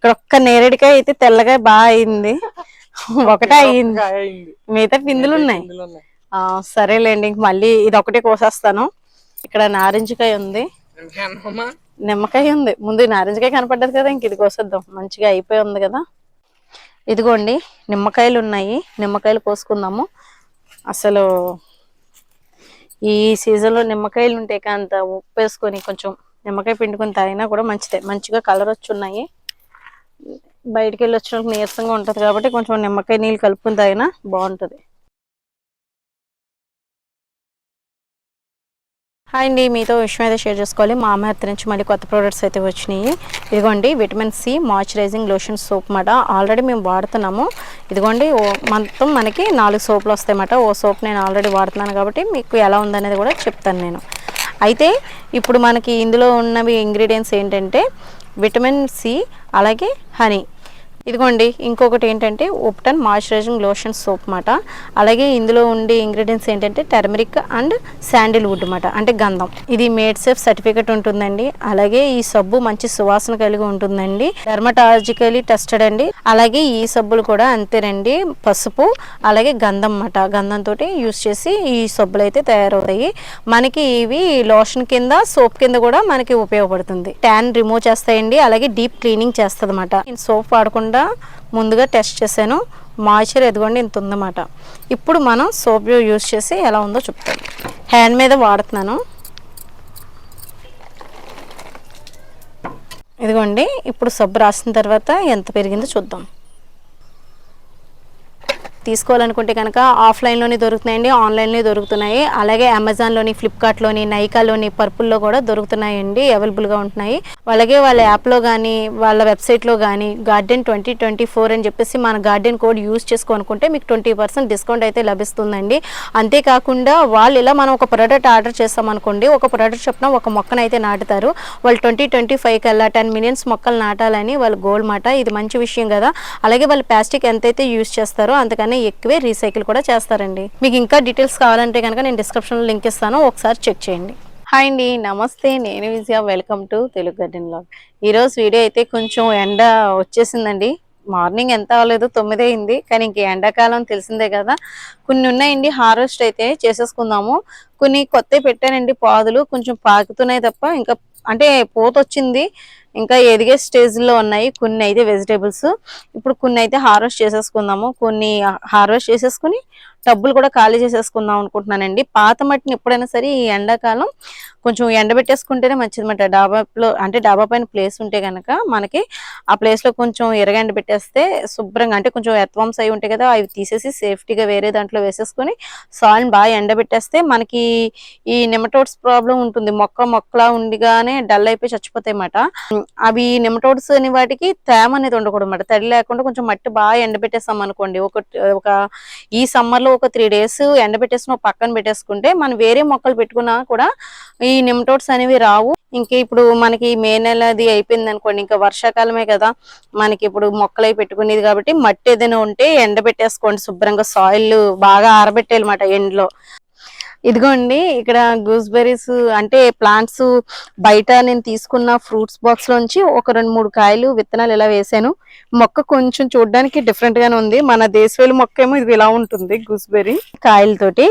ఇక్కడ ఒక్క నేరేడికాయ అయితే తెల్లగా బాగా అయింది. ఒకటే అయింది. మిగతా పిందులు ఉన్నాయి సరేలేండి ఇంక మళ్ళీ ఇది ఒకటే కోసేస్తాను. ఇక్కడ నారింజకాయ ఉంది. నిమ్మకాయ ఉంది. ముందు నారింజకాయ కనపడ్డది కదా ఇంక ఇది కోసేద్దాం. మంచిగా అయిపోయి ఉంది కదా. ఇదిగోండి నిమ్మకాయలు ఉన్నాయి. నిమ్మకాయలు కోసుకుందాము. అసలు ఈ సీజన్లో నిమ్మకాయలు ఉంటే కాంత ఉప్పు వేసుకొని కొంచెం నిమ్మకాయ పిండుకొని తాగినా కూడా మంచిదే. మంచిగా కలర్ వచ్చి ఉన్నాయి బయటికి వెళ్ళి వచ్చినప్పుడు నీరసంగా ఉంటుంది కాబట్టి కొంచెం నిమ్మకాయ నీళ్ళు కలుపుకొని తాగినా బాగుంటుంది. హాయ్ అండి మీతో విషయం అయితే షేర్ చేసుకోవాలి. మా అమ్మహత్య నుంచి మళ్ళీ కొత్త ప్రోడక్ట్స్ అయితే వచ్చినాయి. ఇదిగోండి vitamin C moisturising lotion soap మాట. ఆల్రెడీ మేము వాడుతున్నాము. ఇదిగోండి ఓ మొత్తం మనకి నాలుగు సోపులు వస్తాయన్నమాట. ఓ సోప్ నేను ఆల్రెడీ వాడుతున్నాను కాబట్టి మీకు ఎలా ఉందనేది కూడా చెప్తాను నేను. అయితే ఇప్పుడు మనకి ఇందులో ఉన్నవి ఇంగ్రీడియంట్స్ ఏంటంటే విటమిన్ సి అలాగే హనీ. ఇదిగోండి ఇంకొకటి ఏంటంటే ఉప్టన్ మాయిశ్చరైజింగ్ లోషన్ సోప్ మాట. అలాగే ఇందులో ఉండే ఇంగ్రీడియంట్స్ ఏంటంటే టర్మరిక్ అండ్ శాండిల్వుడ్ మాట అంటే గంధం. ఇది మేడ్ సేఫ్ సర్టిఫికేట్ ఉంటుందండి. అలాగే ఈ సబ్బు మంచి సువాసన కలిగి ఉంటుందండి. డర్మటాలజికలీ టెస్టెడ్ అండి. అలాగే ఈ సబ్బులు కూడా అంతేనండి పసుపు అలాగే గంధం మాట. గంధంతో యూస్ చేసి ఈ సబ్బులు అయితే తయారవుతాయి. మనకి ఇవి లోషన్ కింద సోప్ కింద కూడా మనకి ఉపయోగపడుతుంది. ట్యాన్ రిమూవ్ చేస్తాయండి అలాగే డీప్ క్లీనింగ్ చేస్తుంది అనమాట సోప్ వాడకుండా ముందుగా టెస్ట్ చేశాను. మాయిశ్చర్ ఎదుగోండి ఇంత ఉందన్నమాట. ఇప్పుడు మనం సోప్ యూస్ చేసి ఎలా ఉందో చెప్తాను హ్యాండ్ మీద వాడుతున్నాను. ఇదిగోండి ఇప్పుడు సబ్బు రాసిన తర్వాత ఎంత పెరిగిందో చూద్దాం. తీసుకోవాలనుకుంటే కనుక ఆఫ్లైన్లోనే దొరుకుతున్నాయండి ఆన్లైన్లో దొరుకుతున్నాయి. అలాగే అమెజాన్లోని ఫ్లిప్కార్ట్లోని నైకాలోని పర్పుల్లో కూడా దొరుకుతున్నాయండి అవైలబుల్గా ఉంటున్నాయి. అలాగే వాళ్ళ యాప్లో కానీ వాళ్ళ వెబ్సైట్లో కానీ గార్డెన్ ట్వంటీ ట్వంటీ ఫోర్ అని చెప్పేసి మన గార్డెన్ కోడ్ యూస్ చేసుకోనుకుంటే మీకు ట్వంటీ పర్సెంట్ డిస్కౌంట్ అయితే లభిస్తుందండి. అంతేకాకుండా వాళ్ళు ఇలా మనం ఒక ప్రోడక్ట్ ఆర్డర్ చేస్తామనుకోండి ఒక ప్రోడక్ట్ చొప్పున ఒక మొక్కను అయితే నాటుతారు. వాళ్ళు ట్వంటీ ట్వంటీ ఫైవ్ కల్లా టెన్ మిలియన్స్ మొక్కలు నాటాలని వాళ్ళ గోల్ మాట. ఇది మంచి విషయం కదా. అలాగే వాళ్ళు ప్లాస్టిక్ ఎంతైతే యూస్ చేస్తారో అంతకన్నా ఎక్కువే రీసైకిల్ కూడా చేస్తారండి. మీకు ఇంకా డీటెయిల్స్ కావాలంటే కనుక నేను డిస్క్రిప్షన్లో లింక్ ఇస్తాను. ఒకసారి చెక్ చేయండి. హాయ్ అండి నమస్తే. నేను Vijaya. Welcome to Telugu garden vlog ఈరోజు వీడియో అయితే కొంచెం ఎండ వచ్చేసిందండి. మార్నింగ్ ఎంత అవ్వలేదు తొమ్మిది అయింది. కానీ ఇంక ఎండాకాలం తెలిసిందే కదా. కొన్ని ఉన్నాయండి హార్వెస్ట్ అయితే చేసేసుకుందాము. కొన్ని కొత్తవి పెట్టానండి పాదులు కొంచెం పాకుతున్నాయి తప్ప ఇంకా అంటే పూత వచ్చింది ఇంకా ఎదిగే స్టేజ్లో ఉన్నాయి కొన్ని అయితే వెజిటేబుల్స్ ఇప్పుడు కొన్ని అయితే హార్వెస్ట్ చేసేసుకుందాము. కొన్ని హార్వెస్ట్ చేసేసుకుని టబ్బులు కూడా ఖాళీ చేసేసుకుందాం అనుకుంటున్నానండి. పాత మట్టిని ఎప్పుడైనా సరే ఈ ఎండాకాలం కొంచెం ఎండబెట్టేసుకుంటేనే మంచిదన్నమాట డాబాలో అంటే డాబా పైన ప్లేస్ ఉంటే కనుక మనకి ఆ ప్లేస్లో లో కొంచెం ఎరగండ పెట్టేస్తే శుభ్రంగా అంటే కొంచెం ఎత్వంస్ అయి ఉంటాయి కదా అవి తీసేసి సేఫ్టీగా వేరే దాంట్లో వేసేసుకొని సాయిల్ బాగా ఎండబెట్టేస్తే మనకి ఈ నెమటోడ్స్ ప్రాబ్లం ఉంటుంది. మొక్క మొక్కలా ఉండిగానే డల్ అయిపోయి చచ్చిపోతాయి అన్నమాట. అవి నెమటోడ్స్ అనే వాటికి తేమ అనేది ఉండకూడదు అన్నమాట. తడి లేకుండా కొంచెం మట్టి బాగా ఎండబెట్టేస్తాం అనుకోండి. ఒక ఒక ఈ సమ్మర్ నువ్వు ఒక త్రీ డేస్ ఎండబెట్టేసి ఒక పక్కన పెట్టేసుకుంటే మనం వేరే మొక్కలు పెట్టుకున్నా కూడా ఈ నిమ్టోట్స్ అనేవి రావు. ఇంక ఇప్పుడు మనకి మే నెలది అయిపోయింది అనుకోండి ఇంకా వర్షాకాలమే కదా. మనకి ఇప్పుడు మొక్కలు పెట్టుకునేది కాబట్టి మట్టి ఏదైనా ఉంటే ఎండబెట్టేసుకోండి శుభ్రంగా సాయిల్ బాగా ఆరబెట్టేయాలన్నమాట ఎండ్లో. ఇదిగోండి ఇక్కడ గూస్బెర్రీస్ అంటే ప్లాంట్స్ బయట నేను తీసుకున్న ఫ్రూట్స్ బాక్స్ లోంచి ఒక రెండు మూడు కాయలు విత్తనాలు ఇలా వేసాను. మొక్క కొంచెం చూడడానికి డిఫరెంట్ గానే ఉంది. మన దేశవేలు మొక్క ఏమో ఇది ఇలా ఉంటుంది గూస్బెర్రీ కాయలతోటి.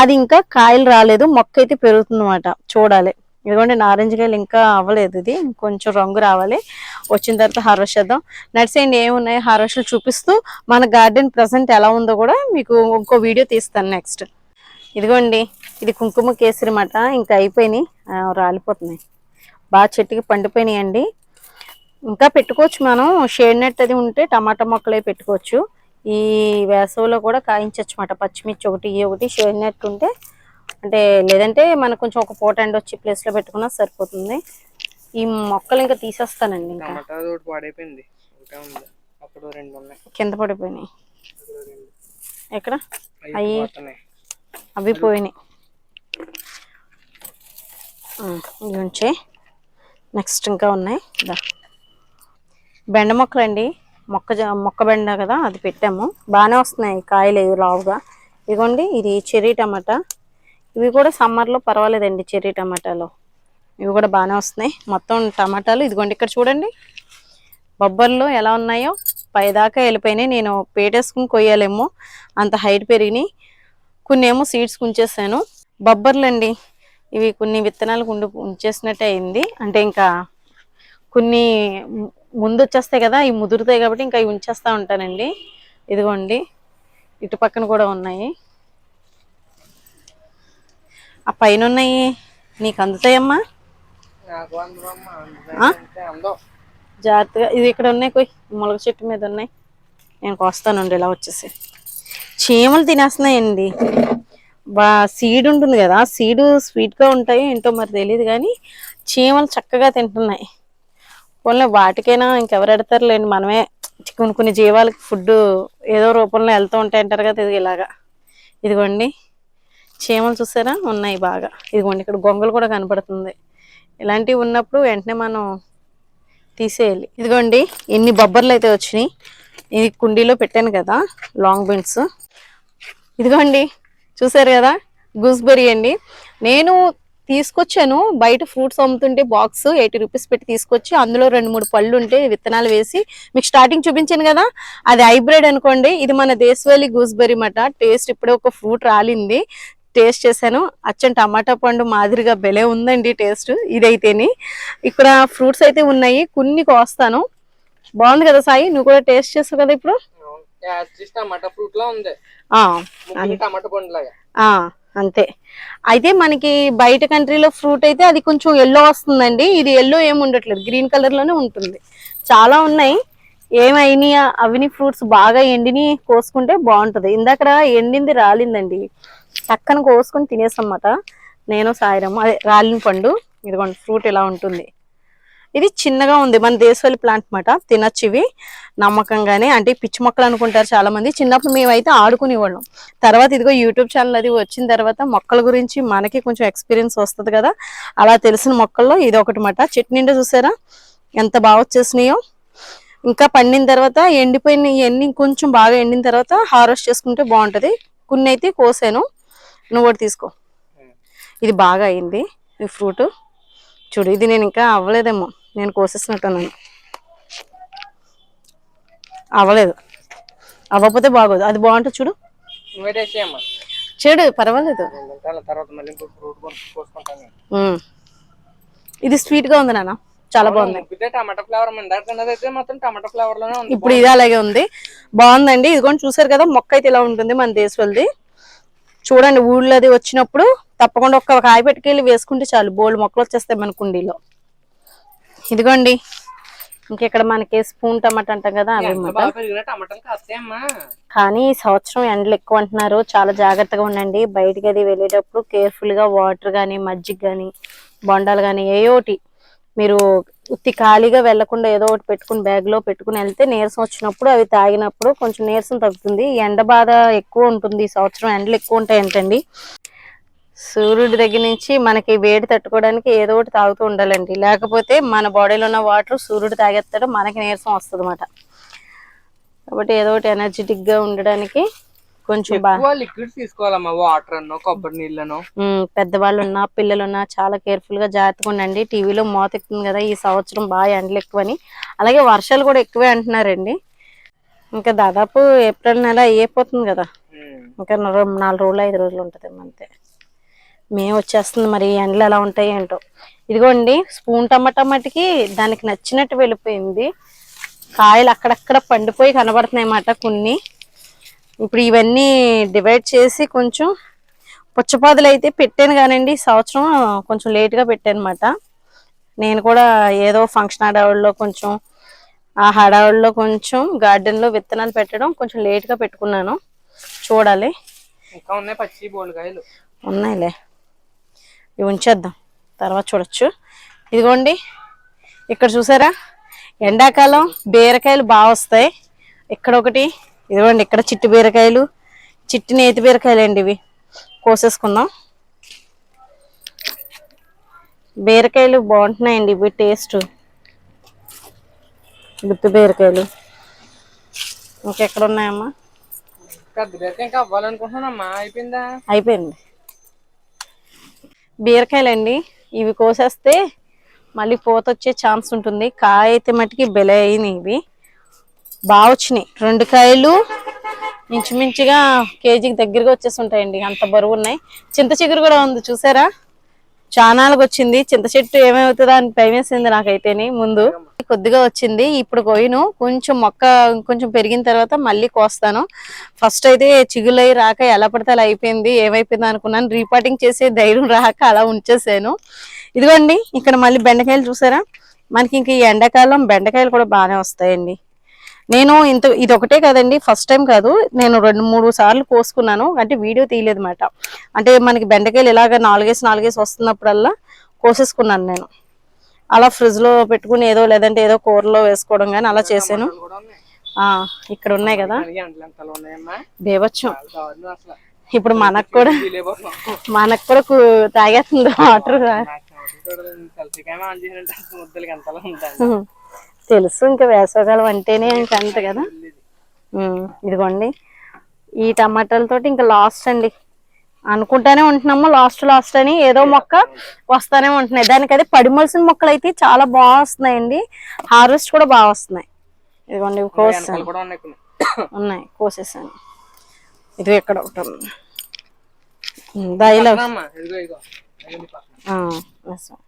అది ఇంకా కాయలు రాలేదు మొక్క అయితే పెరుగుతుంది చూడాలి. ఇదిగోండి నారింజ కాయలు ఇంకా అవ్వలేదు ఇది. కొంచెం రంగు రావాలి. వచ్చిన తర్వాత హార్వెస్ట్ చేద్దాం. నడిచేయండి ఏమున్నాయి హార్వెస్ట్లు చూపిస్తూ మన గార్డెన్ ప్రజెంట్ ఎలా ఉందో కూడా మీకు ఇంకో వీడియో తీస్తాను నెక్స్ట్. ఇదిగోండి ఇది కుంకుమ కేసరి మాట ఇంకా అయిపోయినాయి. రాలిపోతున్నాయి. బాగా చెట్టుకి పండిపోయినాయండి. ఇంకా పెట్టుకోవచ్చు మనం. షేడ్ నెట్ అది ఉంటే టమాటా మొక్కలే పెట్టుకోవచ్చు. ఈ వేసవిలో కూడా కాయించవచ్చు మాట పచ్చిమిర్చి ఒకటి ఈ ఒకటి షేడ్ నెట్ ఉంటే. అంటే లేదంటే మనకు కొంచెం ఒక పూట ఎండ వచ్చి ప్లేస్లో పెట్టుకున్నా సరిపోతుంది. ఈ మొక్కలు ఇంకా తీసేస్తానండి ఇంకా. పాడైపోయింది. కింద పడిపోయినాయి. ఎక్కడ? అయ్యి. అవి పోయినాయి. ఇవి ఉంచే. నెక్స్ట్ ఇంకా ఉన్నాయి. దా. బెండ మొక్కలు అండి మొక్క మొక్క బెండ కదా అది పెట్టాము. బాగానే వస్తున్నాయి కాయలు ఇవి లావుగా. ఇదిగోండి ఇది చెర్రీ టమాటా. ఇవి కూడా సమ్మర్లో పర్వాలేదండి చెర్రీ టమాటాలు. ఇవి కూడా బాగానే వస్తున్నాయి. మొత్తం టమాటాలు ఇదిగోండి ఇక్కడ చూడండి. బొబ్బర్లు ఎలా ఉన్నాయో. పైదాకా వెళ్ళిపోయినాయి. నేను పేటేసుకుని కొయ్యాలేమో. అంత హైట్ పెరిగినాయి. కొన్ని ఏమో సీడ్స్ ఉంచేసాను బొబ్బర్లు అండి ఇవి కొన్ని విత్తనాలు ఉండి ఉంచేసినట్టే అయింది. అంటే ఇంకా కొన్ని ముందు వచ్చేస్తాయి కదా ఇవి ముదురుతాయి కాబట్టి ఇంకా ఇవి ఉంచేస్తా ఉంటానండి. ఇదిగోండి. ఇటు పక్కన కూడా ఉన్నాయి. ఆ పైన ఉన్నాయి నీకు అందుతాయమ్మా జాగ్రత్తగా ఇది ఇక్కడ ఉన్నాయి కొయ్ మొలక చెట్టు మీద ఉన్నాయి. నేను కోస్తానండి ఇలా వచ్చేసి. చీమలు తినేస్తున్నాయండి. బా సీడ్ ఉంటుంది కదా సీడ్ స్వీట్గా ఉంటాయి ఏంటో మరి తెలియదు కానీ చీమలు చక్కగా తింటున్నాయి. పోన్లే వాటికైనా ఇంకెవరు లేండి మనమే కొన్ని కొన్ని జీవాలకి ఫుడ్ ఏదో రూపంలో వెళ్తూ ఉంటాయి అంటారు కదా ఇది ఇలాగా. ఇదిగోండి చీమలు చూసారా? ఉన్నాయి బాగా. ఇదిగోండి ఇక్కడ గొంగలు కూడా కనపడుతుంది. ఇలాంటివి ఉన్నప్పుడు వెంటనే మనం తీసేయాలి. ఇదిగోండి ఎన్ని బొబ్బర్లు అయితే వచ్చినాయి. ఇది కుండీలో పెట్టాను కదా లాంగ్ బీన్స్ ఇదిగోండి చూసారు కదా గూస్బెర్రీ అండి. నేను తీసుకొచ్చాను బయట ఫ్రూట్స్ అమ్ముతుంటే బాక్స్ ఎయిటీ రూపీస్ పెట్టి తీసుకొచ్చి అందులో రెండు మూడు పళ్ళు ఉంటే విత్తనాలు వేసి మీకు స్టార్టింగ్ చూపించాను కదా అది హైబ్రిడ్ అనుకోండి ఇది మన దేశవాళీ గూస్బెర్రీ మాట టేస్ట్ ఇప్పుడే ఒక ఫ్రూట్ రాలింది. టేస్ట్ చేశాను. అచ్చం టమాటా పండు మాదిరిగా భలే ఉందండి టేస్ట్ ఇదైతేని. ఇక్కడ ఫ్రూట్స్ అయితే ఉన్నాయి. కొన్ని కోస్తాను. బాగుంది కదా సాయి? నువ్వు కూడా టేస్ట్ చేస్తావు కదా ఇప్పుడు? యాజ్ టమాటా ఫ్రూట్ లా ఉంది. ఆ, ముగ్గురు టమాటా పండు లాగా ఆ, అంతే. అయితే మనకి బయట కంట్రీలో ఫ్రూట్ అయితే అది కొంచెం ఎల్లో వస్తుందండి. ఇది ఎల్లో ఏమి ఉండట్లేదు. గ్రీన్ కలర్లోనే ఉంటుంది. చాలా ఉన్నాయి. ఏమైనాయి? అవిని ఫ్రూట్స్ బాగా ఎండిని కోసుకుంటే బాగుంటది. ఇందాక ఎండింది రాలిందండి. టక్కన కోసుకొని తినేసన్నమాట. నేను సాయిరమ్మ అదే రాలిన పండు. ఇదిగోండి ఫ్రూట్ ఇలా ఉంటుంది. ఇది చిన్నగా ఉంది. మన దేశవాళీ ప్లాంట్ మాట. తినచ్చు ఇవి. నమ్మకంగానే. అంటే పిచ్చి మొక్కలు అనుకుంటారు చాలా మంది చిన్నప్పుడు మేమైతే ఆడుకునేవాళ్ళం. తర్వాత ఇదిగో యూట్యూబ్ ఛానల్ అది వచ్చిన తర్వాత మొక్కల గురించి మనకి కొంచెం ఎక్స్పీరియన్స్ వస్తుంది కదా. అలా తెలిసిన మొక్కల్లో ఇది ఒకటి మాట. చెట్టు నిండా చూసారా? ఎంత బాగా వచ్చేసినాయో. ఇంకా పండిన తర్వాత ఎండిపోయిన ఎన్ని కొంచెం బాగా ఎండిన తర్వాత హార్వెస్ట్ చేసుకుంటే బాగుంటది. కొన్ని అయితే కోసాను. నువ్వు కూడా తీసుకో. ఇది బాగా అయింది. ఈ ఫ్రూట్ చూడు ఇది నేను ఇంకా అవ్వలేదేమో. నేను కోసేసినట్టున్నాను. అవ్వలేదు. అవ్వకపోతే బాగోదు. అది బాగుంటుంది చూడు. చెడు పర్వాలేదు. ఇది స్వీట్గా ఉంది నాన్న. చాలా బాగుంది. టమాటా ఫ్లేవర్ టమాటా ఫ్లేవర్లోనే ఉంది. ఇప్పుడు ఇది అలాగే ఉంది. బాగుందండి. ఇదిగోండి చూసారు కదా మొక్క అయితే ఇలా ఉంటుంది మన దేశవాళ్ళది చూడండి ఊళ్ళో అది వచ్చినప్పుడు తప్పకుండా ఒక్క కాయ పెట్టుకెళ్ళి వేసుకుంటే చాలు. బోల్డ్ మొక్కలు వచ్చేస్తాయి మన కుండీలో. ఇదిగోండి ఇంకెక్కడ మనకి స్పూన్ టమాటా అంటాం కదా అవి కానీ ఈ సంవత్సరం ఎండలు ఎక్కువ అంటున్నారు చాలా జాగ్రత్తగా ఉండండి. బయటికి అది వెళ్ళేటప్పుడు కేర్ఫుల్గా వాటర్ కానీ మజ్జిగ కానీ బొండాలు కానీ ఏ ఒకటి. మీరు ఉత్తి ఖాళీగా వెళ్ళకుండా ఏదో ఒకటి పెట్టుకుని బ్యాగ్లో పెట్టుకుని వెళ్తే నీరసం వచ్చినప్పుడు అవి తాగినప్పుడు కొంచెం నీరసం తగ్గుతుంది. ఎండ బాధ ఎక్కువ ఉంటుంది ఈ సంవత్సరం ఎండలు ఎక్కువ ఉంటాయి ఏంటండి సూర్యుడి దగ్గర నుంచి మనకి వేడి తట్టుకోవడానికి ఏదో ఒకటి తాగుతూ ఉండాలండి. లేకపోతే మన బాడీలో ఉన్న వాటర్ సూర్యుడు తాగేస్తాడు మనకి నీరసం వస్తుంది కాబట్టి ఏదో ఒకటి ఎనర్జెటిక్గా ఉండడానికి కొంచెం లిక్విడ్స్ తీసుకోవాలమ్మా వాటర్ అన్నో కొబ్బరి నీళ్ళను. ఉమ్, పెద్దవాళ్ళు ఉన్నా పిల్లలు ఉన్నా చాలా కేర్ఫుల్గా జాగ్రత్తగా ఉండండి. టీవీలో మోత ఎక్కుతుంది కదా ఈ సంవత్సరం బాగా ఎండలు ఎక్కువని. అలాగే వర్షాలు కూడా ఎక్కువే అంటున్నారండి. ఇంకా దాదాపు ఏప్రిల్ నెల అయిపోతుంది కదా. ఇంకా నాలుగు రోజులు ఐదు రోజులు ఉంటుంది అంతే. మేము వచ్చేస్తుంది మరి ఎండలు ఎలా ఉంటాయి ఏంటో. ఇదిగోండి స్పూన్ టమాటా మటుకి దానికి నచ్చినట్టు వెళ్ళిపోయింది. కాయలు అక్కడక్కడ పండిపోయి కనబడుతున్నాయి అన్నమాట కొన్ని. ఇప్పుడు ఇవన్నీ డివైడ్ చేసి కొంచెం పుచ్చపాదులు అయితే పెట్టాను కానండి ఈ సంవత్సరం కొంచెం లేట్గా పెట్టాను అనమాట నేను కూడా ఏదో ఫంక్షన్ హడావుడిలో కొంచెం ఆ హడావుడిలో కొంచెం గార్డెన్లో విత్తనాలు పెట్టడం కొంచెం లేట్గా పెట్టుకున్నాను. చూడాలి. ఇంకా ఉన్నాయి పచ్చి బోల్కాయలు ఉన్నాయిలే. ఇవి ఉంచేద్దాం. తర్వాత చూడొచ్చు. ఇదిగోండి. ఇక్కడ చూసారా? ఎండాకాలం బీరకాయలు బాగా వస్తాయి. ఇక్కడ ఒకటి ఇదిగోండి ఇక్కడ చిట్టి బీరకాయలు చిట్టి నేతి బీరకాయలు అండి ఇవి. కోసేసుకుందాం. బీరకాయలు బాగుంటున్నాయండి ఇవి టేస్ట్. గుత్తి బీరకాయలు. ఇంకెక్కడ ఉన్నాయమ్మా? అయిపోయింది. బీరకాయలండి. ఇవి కోసేస్తే మళ్ళీ పూత వచ్చే ఛాన్స్ ఉంటుంది. కాయ అయితే మటుకి బెల అయినాయి ఇవి. బాగా వచ్చినాయి. రెండు కాయలు ఇంచుమించుగా కేజీకి దగ్గరగా వచ్చేసి ఉంటాయండి. అంత బరువు ఉన్నాయి. చింత చిగురు కూడా ఉంది. చూసారా? చానాలకు వచ్చింది చింత చెట్టు ఏమవుతుందా అని భయమేసింది నాకైతేనే ముందు. కొద్దిగా వచ్చింది. ఇప్పుడు కోయిను. కొంచెం మొక్క కొంచెం పెరిగిన తర్వాత మళ్ళీ కోస్తాను. ఫస్ట్ అయితే చిగులై రాక ఎలా పడితే అలా అయిపోయింది. ఏమైపోయింది అనుకున్నాను. రీపాటింగ్ చేసే ధైర్యం రాక అలా ఉంచేసాను. ఇదిగోండి ఇక్కడ మళ్ళీ బెండకాయలు చూసారా? మనకి ఇంక ఈ ఎండాకాలం బెండకాయలు కూడా బాగానే వస్తాయండి. నేను ఇంత ఇది ఒకటే కదండి ఫస్ట్ టైం కాదు. నేను రెండు మూడు సార్లు కోసుకున్నాను. అంటే వీడియో తీయలేదు అనమాట అంటే మనకి బెండకాయలు ఇలాగ నాలుగేసి నాలుగేసి వస్తున్నప్పుడల్లా కోసేసుకున్నాను నేను. అలా ఫ్రిడ్జ్లో పెట్టుకుని ఏదో లేదంటే ఏదో కూరలో వేసుకోవడం కానీ అలా చేశాను. ఇక్కడ ఉన్నాయి కదా. బేవచ్చు. ఇప్పుడు మనకు కూడా మనకు కూడా తాగేస్తుంది వాటర్. తెలుసు ఇంకా వేసవకాలం అంటేనే ఇంకా అంత కదా? ఇదిగోండి. ఈ టమాటాలతోటి ఇంకా లాస్ట్ అండి. అనుకుంటానే ఉంటున్నాము లాస్ట్ లాస్ట్ అని. ఏదో మొక్క వస్తానే ఉంటున్నాయి. దానికి అదే పడిమలసిన మొక్కలు అయితే చాలా బాగా వస్తున్నాయండి. హార్వెస్ట్ కూడా బాగా వస్తున్నాయి. ఇదిగోండి కోసాను. ఉన్నాయి కోసేసాను. ఇది ఎక్కడ ఒకటి దయలో అమ్మా ఇదిగో ఇదిగో అయ్యింది పక్కన. ఆ, వేసాం.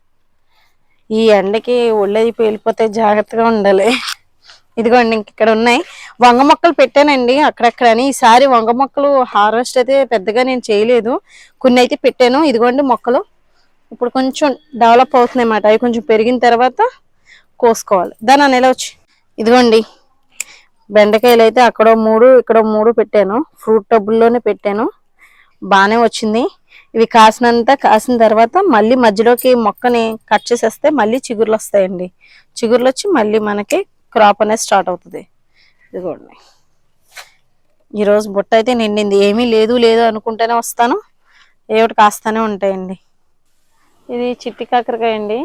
ఈ ఎండకి ఒళ్ళది పేలిపోతే జాగ్రత్తగా ఉండాలి. ఇదిగోండి ఇంక ఇక్కడ ఉన్నాయి. వంగ మొక్కలు పెట్టానండి అక్కడక్కడని ఈసారి వంగ మొక్కలు హార్వెస్ట్ అయితే పెద్దగా నేను చేయలేదు. కొన్ని అయితే పెట్టాను. ఇదిగోండి మొక్కలు. ఇప్పుడు కొంచెం డెవలప్ అవుతున్నాయి అన్నమాట. అవి కొంచెం పెరిగిన తర్వాత కోసుకోవాలి. దాని నెల వచ్చి. ఇదిగోండి బెండకాయలు అయితే అక్కడో మూడు ఇక్కడో మూడు పెట్టాను. ఫ్రూట్ టబ్బుల్లోనే పెట్టాను. బాగానే వచ్చింది. ఇవి కాసినంత కాసిన తర్వాత మళ్ళీ మధ్యలోకి మొక్కని కట్ చేసేస్తే మళ్ళీ చిగుర్లు వస్తాయండి. చిగుర్లు వచ్చి మళ్ళీ మనకి క్రాప్ అనేది స్టార్ట్ అవుతుంది. ఇదిగోండి. ఈరోజు బుట్ట అయితే నిండింది. ఏమీ లేదు లేదు అనుకుంటేనే వస్తాను. ఏమిటి కాస్తానే ఉంటాయండి. ఇది చిట్టి కాకరకాయ అండి.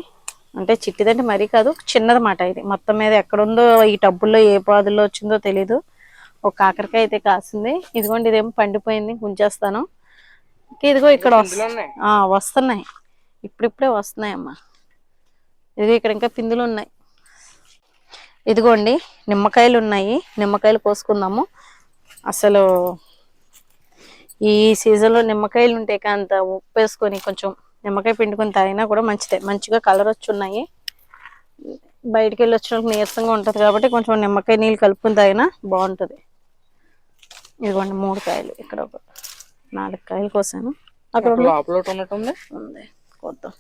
అంటే చిట్టిదంటే మరీ కాదు చిన్నది మాట ఇది. మొత్తం మీద ఎక్కడుందో ఈ టబ్బుల్లో ఏ పాదుల్లో వచ్చిందో తెలీదు. ఒక కాకరకాయ అయితే కాసింది. ఇదిగోండి ఇదేమో పండిపోయింది. గుంచేస్తాను ఇదిగో ఇక్కడ వస్తున్నాయి. ఇప్పుడిప్పుడే వస్తున్నాయి అమ్మా ఇది ఇక్కడ ఇంకా పిందులు ఉన్నాయి. ఇదిగోండి నిమ్మకాయలు ఉన్నాయి. నిమ్మకాయలు కోసుకుందాము. అసలు ఈ సీజన్లో నిమ్మకాయలు ఉంటే కాంత ఉప్పు వేసుకొని కొంచెం నిమ్మకాయ పిండుకొని తాగినా కూడా మంచిదే. మంచిగా కలర్ వచ్చి ఉన్నాయి బయటికి వెళ్ళి వచ్చినప్పుడు నీరసంగా ఉంటుంది కాబట్టి కొంచెం నిమ్మకాయ నీళ్ళు కలుపుకొని తాగినా బాగుంటుంది. ఇదిగోండి మూడు కాయలు. ఇక్కడ ఒక నాలుగు కాయలు కోసాను. అక్కడ ఉంది. కొద్దాం.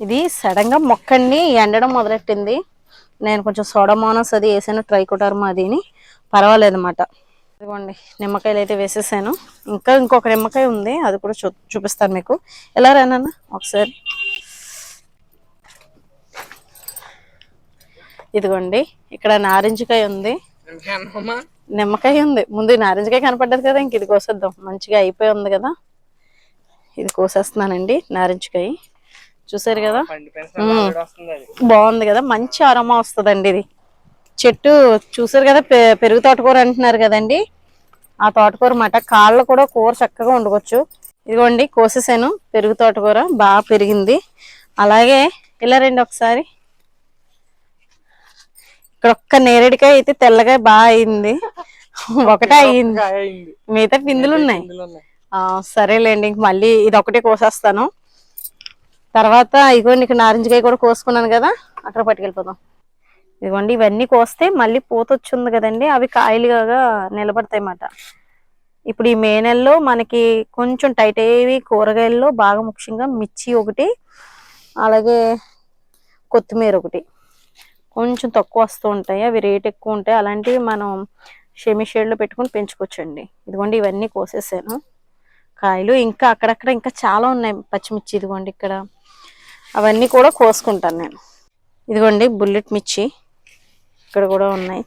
ఇది సడన్గా మొక్కని ఎండడం మొదలెట్టింది. నేను కొంచెం సోడమోనస్ అది వేసాను ట్రైకోటర్మా అదిని పర్వాలేదు అన్నమాట. ఇదిగోండి నిమ్మకాయలు అయితే వేసేసాను. ఇంకా ఇంకొక నిమ్మకాయ ఉంది అది కూడా చూ చూపిస్తాను మీకు. ఎలా రానన్న ఒకసారి. ఇదిగోండి ఇక్కడ నారింజకాయ ఉంది. నిమ్మకాయ ఉంది. ముందు నారింజకాయ కనపడ్డది కదా ఇంక ఇది కోసేద్దాం. మంచిగా అయిపోయి ఉంది కదా. ఇది కోసేస్తున్నానండి నారింజకాయ. చూసారు కదా? బాగుంది కదా. మంచి అరమా వస్తుందండి ఇది. చెట్టు చూసారు కదా పెరుగు తోటకూర అంటున్నారు కదండి. ఆ తోటకూర మాట కాళ్ళు కూడా కూర చక్కగా వండుకోవచ్చు. ఇదిగోండి కోసేసాను. పెరుగు తోటకూర బాగా పెరిగింది. అలాగే ఇలా రండి ఒకసారి. ఇక్కడ ఒక్క నేరేడికాయ అయితే తెల్లగా బాగా అయింది. ఒకటే అయింది. మిగతా పిందులు ఉన్నాయి. సరేలేండి ఇంక మళ్ళీ ఇది ఒకటే కోసేస్తాను. తర్వాత ఇదిగోండి ఇక్కడ నారింజకాయ కూడా కోసుకున్నాను కదా అక్కడ పట్టుకెళ్ళిపోదాం. ఇదిగోండి ఇవన్నీ కోస్తే మళ్ళీ పూత వచ్చింది కదండి అవి కాయలుగా నిలబడతాయి అన్నమాట ఇప్పుడు ఈ మే నెలలో మనకి కొంచెం టైట్ అయ్యేవి కూరగాయల్లో బాగా ముఖ్యంగా మిర్చి ఒకటి అలాగే కొత్తిమీర ఒకటి. కొంచెం తక్కువ వస్తూ ఉంటాయి. అవి రేట్ ఎక్కువ ఉంటాయి. అలాంటివి మనం షెమి షేడ్లో పెట్టుకుని పెంచుకోవచ్చండి. ఇదిగోండి ఇవన్నీ కోసేసాను. కాయలు ఇంకా అక్కడక్కడ ఇంకా చాలా ఉన్నాయి పచ్చిమిర్చి ఇదిగోండి ఇక్కడ. అవన్నీ కూడా కోసుకుంటాను నేను. ఇదిగోండి బుల్లెట్ మిర్చి ఇక్కడ కూడా ఉన్నాయి.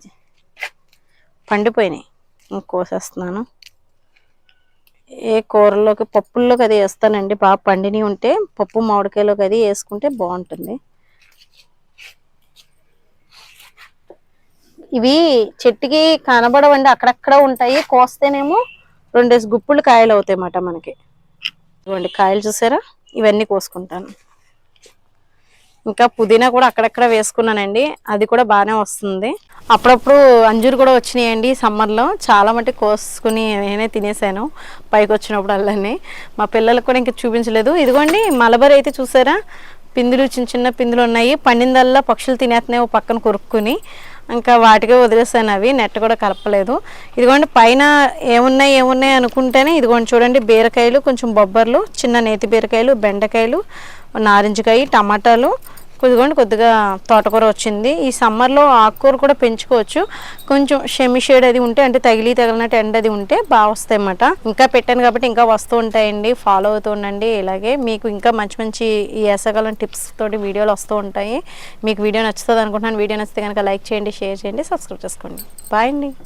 పండిపోయినాయి. ఇంక కోసేస్తున్నాను. ఏ కూరలోకి పప్పుల్లోకి అది వేస్తానండి. బాగా పండిని ఉంటే పప్పు మామిడికాయలోకి అది వేసుకుంటే బాగుంటుంది. ఇవి చెట్టుకి కనబడవండి అక్కడక్కడ ఉంటాయి. కోస్తేనేమో రెండేసి గుప్పులు కాయలు అవుతాయి అన్నమాట మనకి. ఇదిగోండి కాయలు చూసారా? ఇవన్నీ కోసుకుంటాను. ఇంకా పుదీనా కూడా అక్కడక్కడ వేసుకున్నానండి. అది కూడా బాగానే వస్తుంది. అప్పుడప్పుడు అంజూరు కూడా వచ్చినాయండి సమ్మర్లో. చాలా మట్టి కోసుకుని నేనే తినేసాను. పైకి వచ్చినప్పుడు అల్లనే. మా పిల్లలకు కూడా ఇంకా చూపించలేదు. ఇదిగోండి మలబరి అయితే చూసారా? పిందులు చిన్న చిన్న పిందులు ఉన్నాయి. పండిందల్లా పక్షులు తినేస్తున్నాయి పక్కన కొరుక్కుని. ఇంకా వాటికే వదిలేసాను అవి నెట్ కూడా కలపలేదు. ఇదిగోండి పైన ఏమున్నాయి ఏమున్నాయి అనుకుంటేనే ఇదిగోండి చూడండి బీరకాయలు కొంచెం బొబ్బర్లు చిన్న నేతి బీరకాయలు బెండకాయలు నారింజకాయ టమాటాలు ఇదిగోండి కొద్దిగా తోటకూర వచ్చింది. ఈ సమ్మర్లో ఆకుకూర కూడా పెంచుకోవచ్చు. కొంచెం షెమి షేడ్ అది ఉంటే అంటే తగిలి తగిలినట్టు ఎండ అది ఉంటే బాగా వస్తాయి అన్నమాట ఇంకా పెట్టాను కాబట్టి ఇంకా వస్తూ ఉంటాయండి. ఫాలో అవుతూ ఉండండి. ఇలాగే మీకు ఇంకా మంచి మంచి ఈ వేసవకాలం టిప్స్ తోటి వీడియోలు వస్తూ ఉంటాయి. మీకు వీడియో నచ్చుతుంది అనుకుంటున్నాను. వీడియో నచ్చితే కనుక లైక్ చేయండి షేర్ చేయండి సబ్స్క్రైబ్ చేసుకోండి. బాయ్ అండి.